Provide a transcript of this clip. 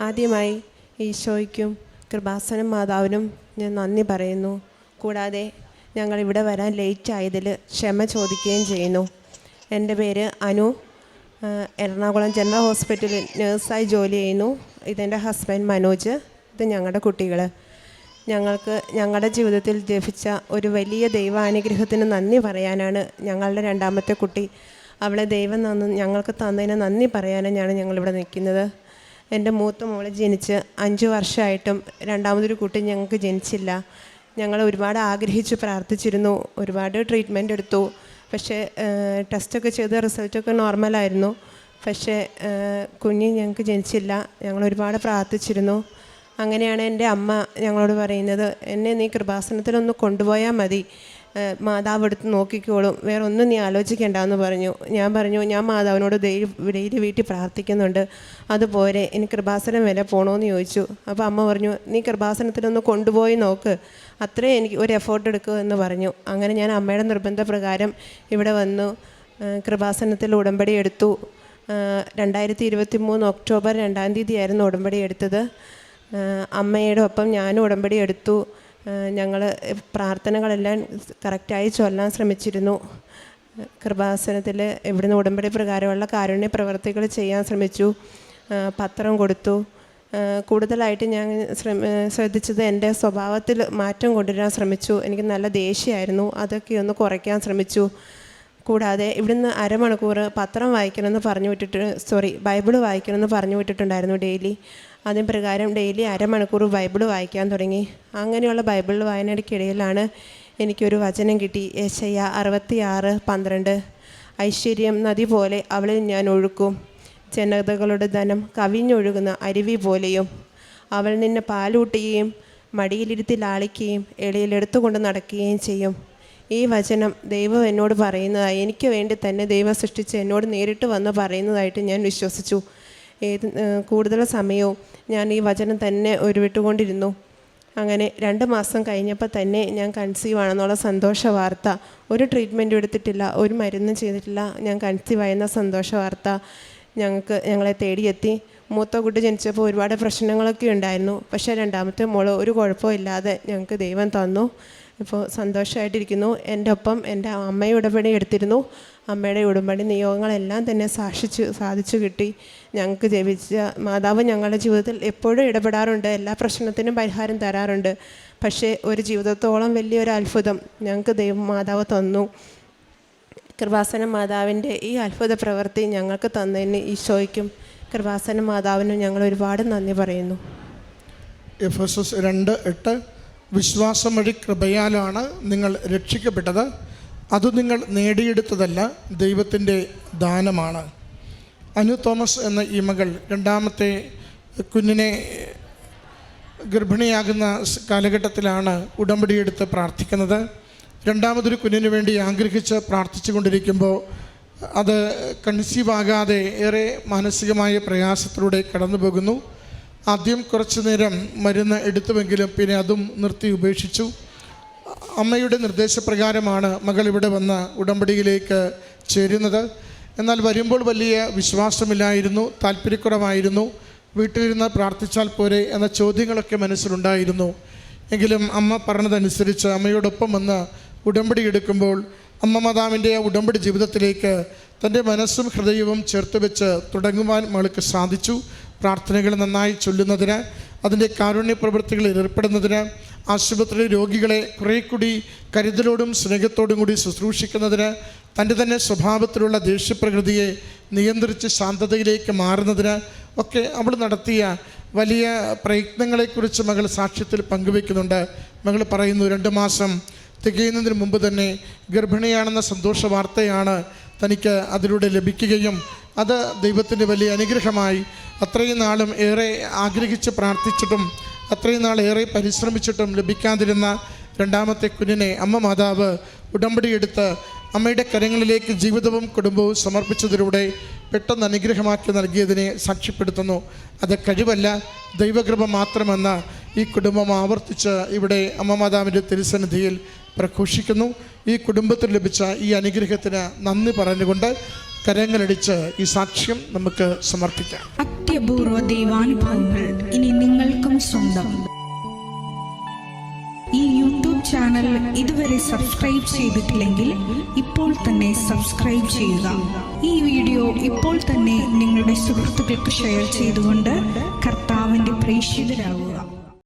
ആദ്യമായി ഈശോയ്ക്കും കൃപാസനം മാതാവിനും ഞാൻ നന്ദി പറയുന്നു. കൂടാതെ ഞങ്ങൾ ഇവിടെ വരാൻ ലേറ്റ് ആയതിൽ ക്ഷമ ചോദിക്കുകയും ചെയ്യുന്നു. എന്റെ പേര് അനു. എറണാകുളം ജനറൽ ഹോസ്പിറ്റലിൽ നേഴ്സായി ജോലി ചെയ്യുന്നു. ഇതെന്റെ ഹസ്ബൻഡ് മനോജ്. ഇത് ഞങ്ങളുടെ കുട്ടികൾ ഞങ്ങൾക്ക് ഞങ്ങളുടെ ജീവിതത്തിൽ ലഭിച്ച ഒരു വലിയ ദൈവാനുഗ്രഹത്തിന് നന്ദി പറയാനാണ് ഞങ്ങളുടെ രണ്ടാമത്തെ കുട്ടി. അവളെ ദൈവം തന്നു ഞങ്ങൾക്ക് തന്നതിന് നന്ദി പറയാനാണ് ഞങ്ങളിവിടെ നിൽക്കുന്നത്. എന്റെ മൂത്ത മോൾ ജനിച്ച് അഞ്ച് വർഷമായിട്ടും രണ്ടാമതൊരു കുട്ടി ഞങ്ങൾക്ക് ജനിച്ചില്ല. ഞങ്ങൾ ഒരുപാട് ആഗ്രഹിച്ച് പ്രാർത്ഥിച്ചിരുന്നു ഒരുപാട് ട്രീറ്റ്മെന്റ് എടുത്തു. പക്ഷേ ടെസ്റ്റൊക്കെ ചെയ്ത് റിസൾട്ടൊക്കെ നോർമലായിരുന്നു പക്ഷേ കുഞ്ഞ് ഞങ്ങൾക്ക് ജനിച്ചില്ല. ഞങ്ങൾ ഒരുപാട് പ്രാർത്ഥിച്ചിരുന്നു. അങ്ങനെയാണ് എന്റെ അമ്മ ഞങ്ങളോട് പറയുന്നത് എന്നെ നീ കൃപാസനത്തിലൊന്ന് കൊണ്ടുപോയാൽ മതി. മാതാവ് എടുത്ത് നോക്കിക്കോളും. വേറെ ഒന്നും നീ ആലോചിക്കേണ്ട എന്ന് പറഞ്ഞു. ഞാൻ പറഞ്ഞു ഞാൻ മാതാവിനോട് ഡെയിലി വീട്ടിൽ പ്രാർത്ഥിക്കുന്നുണ്ട്. അതുപോലെ എനിക്ക് കൃപാസനം വരെ പോകണമെന്ന് ചോദിച്ചു. അപ്പോൾ അമ്മ പറഞ്ഞു നീ കൃപാസനത്തിലൊന്ന് കൊണ്ടുപോയി നോക്ക്. അത്രയും എനിക്ക് ഒരു എഫേർട്ട് എടുക്കുക എന്ന് പറഞ്ഞു. അങ്ങനെ ഞാൻ അമ്മയുടെ നിർബന്ധപ്രകാരം ഇവിടെ വന്നു. കൃപാസനത്തിൽ ഉടമ്പടി എടുത്തു. രണ്ടായിരത്തി ഇരുപത്തി മൂന്ന് ഒക്ടോബർ രണ്ടാം തീയതി ആയിരുന്നു ഉടമ്പടി എടുത്തത്. അമ്മയുടെ ഒപ്പം ഞാനും ഉടമ്പടി എടുത്തു. ഞങ്ങൾ പ്രാർത്ഥനകളെല്ലാം കറക്റ്റായി ചൊല്ലാൻ ശ്രമിച്ചിരുന്നു. കൃപാസനത്തിൽ ഇവിടുന്ന് ഉടമ്പടി പ്രകാരമുള്ള കാരുണ്യ പ്രവർത്തികൾ ചെയ്യാൻ ശ്രമിച്ചു. പത്രം കൊടുത്തു. കൂടുതലായിട്ട് ഞാൻ ശ്രദ്ധിച്ചത് എന്റെ സ്വഭാവത്തിൽ മാറ്റം കൊണ്ടുവരാൻ ശ്രമിച്ചു. എനിക്ക് നല്ല ദേഷ്യമായിരുന്നു. അതൊക്കെ ഒന്ന് കുറയ്ക്കാൻ ശ്രമിച്ചു. കൂടാതെ ഇവിടുന്ന് അരമണിക്കൂർ പത്രം വായിക്കണമെന്ന് പറഞ്ഞു വിട്ടിട്ട് സോറി ബൈബിൾ വായിക്കണമെന്ന് പറഞ്ഞു വിട്ടിട്ടുണ്ടായിരുന്നു ഡെയിലി. അതിന് പ്രകാരം ഡെയിലി അരമണിക്കൂർ ബൈബിൾ വായിക്കാൻ തുടങ്ങി. അങ്ങനെയുള്ള ബൈബിൾ വായനയ്ക്കിടയിലാണ് എനിക്കൊരു വചനം കിട്ടി. യേശയ്യ അറുപത്തി ആറ് പന്ത്രണ്ട്. ഐശ്വര്യം നദി പോലെ അവളിൽ ഞാൻ ഒഴുക്കും. ജനതകളുടെ ധനം കവിഞ്ഞൊഴുകുന്ന അരുവി പോലെയും അവൾ നിന്നെ പാലൂട്ടുകയും മടിയിലിരുത്തി ലാളിക്കുകയും എളിയിലെടുത്തുകൊണ്ട് നടക്കുകയും ചെയ്യും. ഈ വചനം ദൈവം എന്നോട് പറയുന്നതായി. എനിക്ക് വേണ്ടി തന്നെ ദൈവം സൃഷ്ടിച്ച് എന്നോട് നേരിട്ട് വന്ന് പറയുന്നതായിട്ട് ഞാൻ വിശ്വസിച്ചു. ഏത് കൂടുതൽ സമയവും ഞാൻ ഈ വചനം തന്നെ ഉരുവിട്ടുകൊണ്ടിരുന്നു. അങ്ങനെ രണ്ട് മാസം കഴിഞ്ഞപ്പോൾ തന്നെ ഞാൻ കൺസീവ് ആണെന്നുള്ള സന്തോഷ വാർത്ത ഒരു ട്രീറ്റ്മെന്റും എടുത്തിട്ടില്ല ഒരു മരുന്നും ചെയ്തിട്ടില്ല ഞാൻ കൺസീവ് ആയെന്ന സന്തോഷ വാർത്ത ഞങ്ങൾക്ക് ഞങ്ങളെ തേടിയെത്തി. മൂത്ത കുട്ടി ജനിച്ചപ്പോൾ ഒരുപാട് പ്രശ്നങ്ങളൊക്കെ ഉണ്ടായിരുന്നു. പക്ഷേ രണ്ടാമത്തെ മോൾ ഒരു കുഴപ്പമില്ലാതെ ഞങ്ങൾക്ക് ദൈവം തന്നു. ഇപ്പോൾ സന്തോഷമായിട്ടിരിക്കുന്നു. എന്റെ ഒപ്പം എന്റെ അമ്മയെ ഉടമ്പടി എടുത്തിരുന്നു. അമ്മയുടെ ഉടമ്പടി നിയോഗങ്ങളെല്ലാം തന്നെ സാക്ഷിച്ചു സാധിച്ചു കിട്ടി. ഞങ്ങൾക്ക് ജപിച്ച മാതാവ് ഞങ്ങളുടെ ജീവിതത്തിൽ എപ്പോഴും ഇടപെടാറുണ്ട്. എല്ലാ പ്രശ്നത്തിനും പരിഹാരം തരാറുണ്ട്. പക്ഷേ ഒരു ജീവിതത്തോളം വലിയൊരു അത്ഭുതം ഞങ്ങൾക്ക് ദൈവം മാതാവ് തന്നു. കൃപാസന മാതാവിന്റെ ഈ അത്ഭുത പ്രവൃത്തി ഞങ്ങൾക്ക് തന്നതിന് ഈശോയ്ക്കും കൃപാസന മാതാവിനും ഞങ്ങൾ ഒരുപാട് നന്ദി പറയുന്നു. രണ്ട് എട്ട് വിശ്വാസം വഴി കൃപയാലാണ് നിങ്ങൾ രക്ഷിക്കപ്പെട്ടത്. അത് നിങ്ങൾ നേടിയെടുത്തതല്ല ദൈവത്തിന്റെ ദാനമാണ്. അനു തോമസ് എന്ന ഈ മകൾ രണ്ടാമത്തെ കുഞ്ഞിനെ ഗർഭിണിയാകുന്ന കാലഘട്ടത്തിലാണ് ഉടമ്പടിയെടുത്ത് പ്രാർത്ഥിക്കുന്നത്. രണ്ടാമതൊരു കുഞ്ഞിന് വേണ്ടി ആഗ്രഹിച്ച് പ്രാർത്ഥിച്ചു കൊണ്ടിരിക്കുമ്പോൾ അത് കൺസീവ് ആകാതെ ഏറെ മാനസികമായ പ്രയാസത്തിലൂടെ കടന്നു പോകുന്നു. ആദ്യം കുറച്ചു നേരം മരുന്ന് എടുത്തുവെങ്കിലും പിന്നെ അതും നിർത്തി ഉപേക്ഷിച്ചു. അമ്മയുടെ നിർദ്ദേശപ്രകാരമാണ് മകൾ ഇവിടെ വന്ന് ഉടമ്പടിയിലേക്ക് ചേരുന്നത്. എന്നാൽ വരുമ്പോൾ വലിയ വിശ്വാസമില്ലായിരുന്നു താല്പര്യക്കുറവായിരുന്നു. വീട്ടിലിരുന്ന് പ്രാർത്ഥിച്ചാൽ പോരെ എന്ന ചോദ്യങ്ങളൊക്കെ മനസ്സിലുണ്ടായിരുന്നു. എങ്കിലും അമ്മ പറഞ്ഞതനുസരിച്ച് അമ്മയോടൊപ്പം വന്ന് ഉടമ്പടി എടുക്കുമ്പോൾ അമ്മ മദാമിന്റെ ഉടമ്പടി ജീവിതത്തിലേക്ക് തന്റെ മനസ്സും ഹൃദയവും ചേർത്ത് വെച്ച് തുടങ്ങുവാൻ മകൾക്ക് സാധിച്ചു. പ്രാർത്ഥനകൾ നന്നായി ചൊല്ലുന്നതിന് അതിന്റെ കാരുണ്യ പ്രവൃത്തികളിൽ ഏർപ്പെടുന്നതിന് ആശുപത്രി രോഗികളെ കുറേ കൂടി കരുതലോടും സ്നേഹത്തോടും കൂടി ശുശ്രൂഷിക്കുന്നതിന് തന്റെ തന്നെ സ്വഭാവത്തിലുള്ള ദേഷ്യപ്രകൃതിയെ നിയന്ത്രിച്ച് ശാന്തതയിലേക്ക് മാറുന്നതിന് ഒക്കെ അവൾ നടത്തിയ വലിയ പ്രയത്നങ്ങളെക്കുറിച്ച് മകൾ സാക്ഷ്യത്തിൽ പങ്കുവെക്കുന്നുണ്ട് മകൾ പറയുന്നു രണ്ട് മാസം തികയുന്നതിന് മുമ്പ് തന്നെ ഗർഭിണിയാണെന്ന സന്തോഷ വാർത്തയാണ് തനിക്ക് അതിലൂടെ ലഭിക്കുകയും അത് ദൈവത്തിന്റെ വലിയ അനുഗ്രഹമായി അത്രയും നാളും ഏറെ ആഗ്രഹിച്ച് പ്രാർത്ഥിച്ചിട്ടും അത്രയും നാൾ ഏറെ പരിശ്രമിച്ചിട്ടും ലഭിക്കാതിരുന്ന രണ്ടാമത്തെ കുഞ്ഞിനെ അമ്മ മാതാവ് ഉടമ്പടിയെടുത്ത് അമ്മയുടെ കരങ്ങളിലേക്ക് ജീവിതവും കുടുംബവും സമർപ്പിച്ചതിലൂടെ പെട്ടെന്ന് അനുഗ്രഹമാക്കി നൽകിയതിനെ സാക്ഷ്യപ്പെടുത്തുന്നു. അത് കഴിവല്ല ദൈവകൃപ മാത്രമെന്ന് ഈ കുടുംബം ആവർത്തിച്ച് ഇവിടെ അമ്മ മാതാവിന്റെ തിരുസന്നിധിയിൽ പ്രഘോഷിക്കുന്നു. ഈ കുടുംബത്തിൽ ലഭിച്ച ഈ അനുഗ്രഹത്തിന് നന്ദി പറഞ്ഞുകൊണ്ട് കരങ്ങളടിച്ച് ഈ സാക്ഷ്യം നമുക്ക് സമർപ്പിക്കാം. അത്യപൂർവ ദൈവാനുഭവങ്ങൾ ഇനി നിങ്ങൾക്കും സ്വന്തം. ഈ യൂട്യൂബ് ചാനൽ ഇതുവരെ സബ്സ്ക്രൈബ് ചെയ്തിട്ടില്ലെങ്കിൽ ഇപ്പോൾ തന്നെ സബ്സ്ക്രൈബ് ചെയ്യുക. ഈ വീഡിയോ ഇപ്പോൾ തന്നെ നിങ്ങളുടെ സുഹൃത്തുക്കൾക്ക് ഷെയർ ചെയ്തുകൊണ്ട് കർത്താവിന്റെ പ്രേക്ഷിതരാകുക